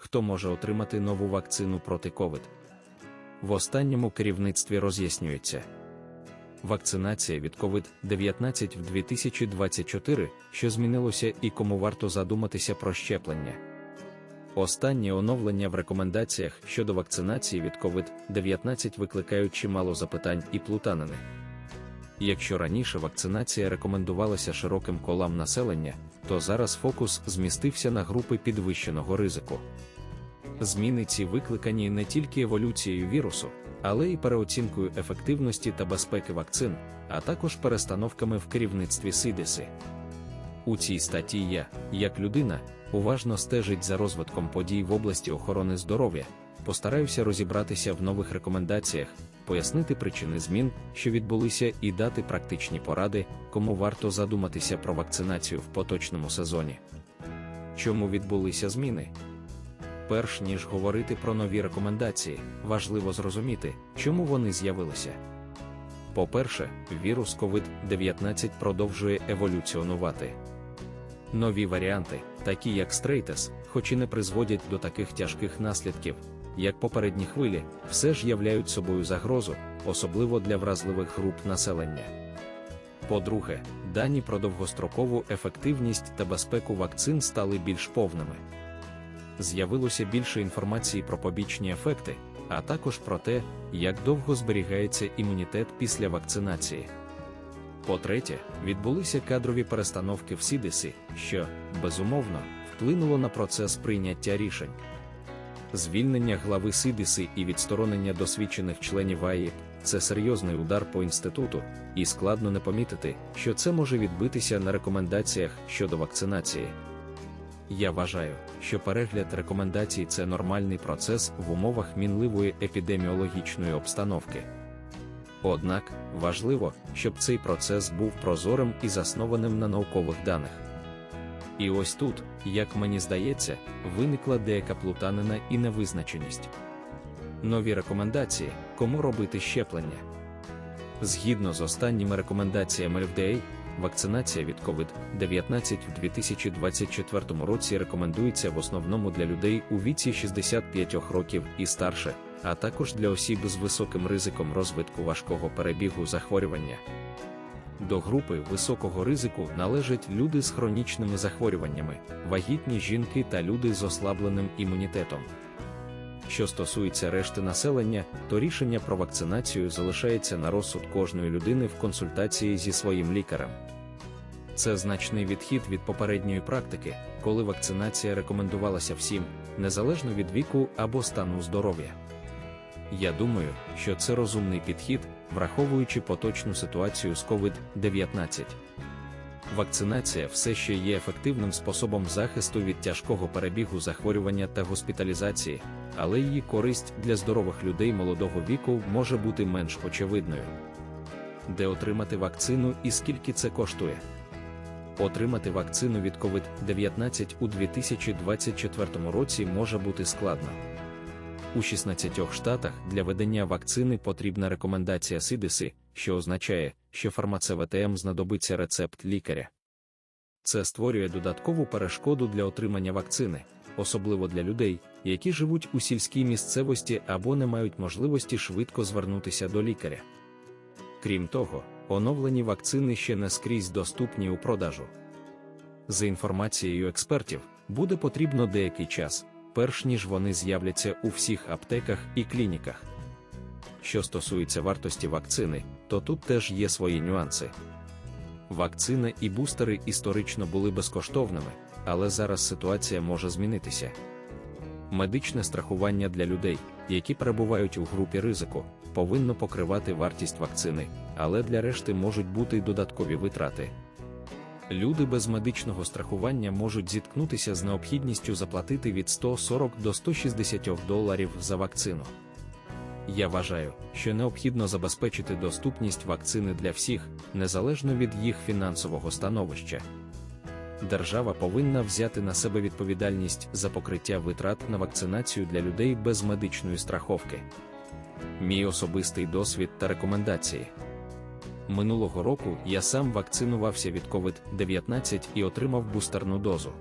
хто може отримати нову вакцину проти COVID. В останньому керівництві роз'яснюється. Вакцинація від COVID-19 в 2024, що змінилося і кому варто задуматися про щеплення. Останні оновлення в рекомендаціях щодо вакцинації від COVID-19 викликають чимало запитань і плутанини. Якщо раніше вакцинація рекомендувалася широким колам населення, то зараз фокус змістився на групи підвищеного ризику. Зміни ці викликані не тільки еволюцією вірусу, але й переоцінкою ефективності та безпеки вакцин, а також перестановками в керівництві СИДИСи. У цій статті я, як людина, уважно стежить за розвитком подій в області охорони здоров'я, постараюся розібратися в нових рекомендаціях, пояснити причини змін, що відбулися, і дати практичні поради, кому варто задуматися про вакцинацію в поточному сезоні. Чому відбулися зміни? Перш ніж говорити про нові рекомендації, важливо зрозуміти, чому вони з'явилися. По-перше, вірус COVID-19 продовжує еволюціонувати. Нові варіанти, такі як Стрейтес, хоч і не призводять до таких тяжких наслідків, як попередні хвилі, все ж являють собою загрозу, особливо для вразливих груп населення. По-друге, дані про довгострокову ефективність та безпеку вакцин стали більш повними. З'явилося більше інформації про побічні ефекти, а також про те, як довго зберігається імунітет після вакцинації. По-третє, відбулися кадрові перестановки в СІДИСі, що, безумовно, вплинуло на процес прийняття рішень. Звільнення глави СИДИСи і відсторонення досвідчених членів АІП це серйозний удар по інституту, і складно не помітити, що це може відбитися на рекомендаціях щодо вакцинації. Я вважаю, що перегляд рекомендацій це нормальний процес в умовах мінливої епідеміологічної обстановки. Однак важливо, щоб цей процес був прозорим і заснованим на наукових даних. І ось тут, як мені здається, виникла деяка плутанина і невизначеність. Нові рекомендації, кому робити щеплення. Згідно з останніми рекомендаціями FDA, вакцинація від COVID-19 в 2024 році рекомендується в основному для людей у віці 65 років і старше, а також для осіб з високим ризиком розвитку важкого перебігу захворювання. До групи високого ризику належать люди з хронічними захворюваннями, вагітні жінки та люди з ослабленим імунітетом. Що стосується решти населення, то рішення про вакцинацію залишається на розсуд кожної людини в консультації зі своїм лікарем. Це значний відхід від попередньої практики, коли вакцинація рекомендувалася всім, незалежно від віку або стану здоров'я. Я думаю, що це розумний підхід, враховуючи поточну ситуацію з COVID-19. Вакцинація все ще є ефективним способом захисту від тяжкого перебігу захворювання та госпіталізації, але її користь для здорових людей молодого віку може бути менш очевидною. Де отримати вакцину і скільки це коштує? Отримати вакцину від COVID-19 у 2024 році може бути складно. У 16 штатах для ведення вакцини потрібна рекомендація СИДИСи, що означає, що фармацевтам знадобиться рецепт лікаря. Це створює додаткову перешкоду для отримання вакцини, особливо для людей, які живуть у сільській місцевості або не мають можливості швидко звернутися до лікаря. Крім того, оновлені вакцини ще не скрізь доступні у продажу. За інформацією експертів, буде потрібно деякий час, перш ніж вони з'являться у всіх аптеках і клініках. Що стосується вартості вакцини, то тут теж є свої нюанси. Вакцина і бустери історично були безкоштовними, але зараз ситуація може змінитися. Медичне страхування для людей, які перебувають у групі ризику, повинно покривати вартість вакцини, але для решти можуть бути й додаткові витрати. Люди без медичного страхування можуть зіткнутися з необхідністю заплатити від 140 до 160 доларів за вакцину. Я вважаю, що необхідно забезпечити доступність вакцини для всіх, незалежно від їх фінансового становища. Держава повинна взяти на себе відповідальність за покриття витрат на вакцинацію для людей без медичної страховки. Мій особистий досвід та рекомендації. Минулого року я сам вакцинувався від COVID-19 і отримав бустерну дозу.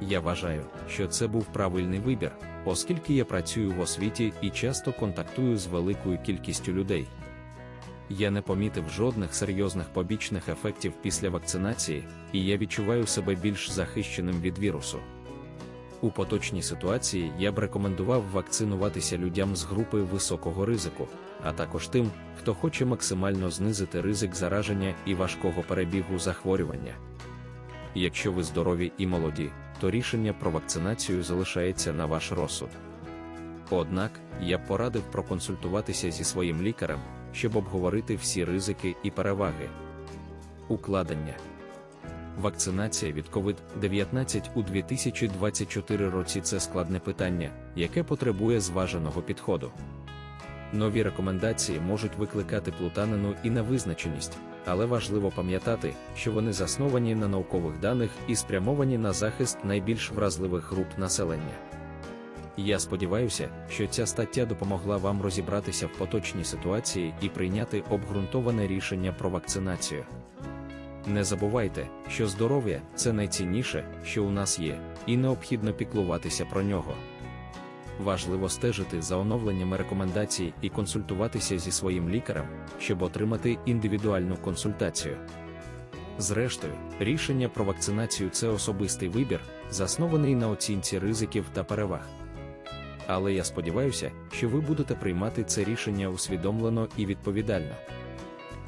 Я вважаю, що це був правильний вибір, оскільки я працюю в освіті і часто контактую з великою кількістю людей. Я не помітив жодних серйозних побічних ефектів після вакцинації, і я відчуваю себе більш захищеним від вірусу. У поточній ситуації я б рекомендував вакцинуватися людям з групи високого ризику, а також тим, хто хоче максимально знизити ризик зараження і важкого перебігу захворювання. Якщо ви здорові і молоді, то рішення про вакцинацію залишається на ваш розсуд. Однак, я б порадив проконсультуватися зі своїм лікарем, щоб обговорити всі ризики і переваги. Укладення Вакцинація від COVID-19 у 2024 році це складне питання, яке потребує зваженого підходу. Нові рекомендації можуть викликати плутанину і невизначеність, але важливо пам'ятати, що вони засновані на наукових даних і спрямовані на захист найбільш вразливих груп населення. Я сподіваюся, що ця стаття допомогла вам розібратися в поточній ситуації і прийняти обґрунтоване рішення про вакцинацію. Не забувайте, що здоров'я це найцінніше, що у нас є, і необхідно піклуватися про нього. Важливо стежити за оновленнями рекомендацій і консультуватися зі своїм лікарем, щоб отримати індивідуальну консультацію. Зрештою, рішення про вакцинацію це особистий вибір, заснований на оцінці ризиків та переваг. Але я сподіваюся, що ви будете приймати це рішення усвідомлено і відповідально.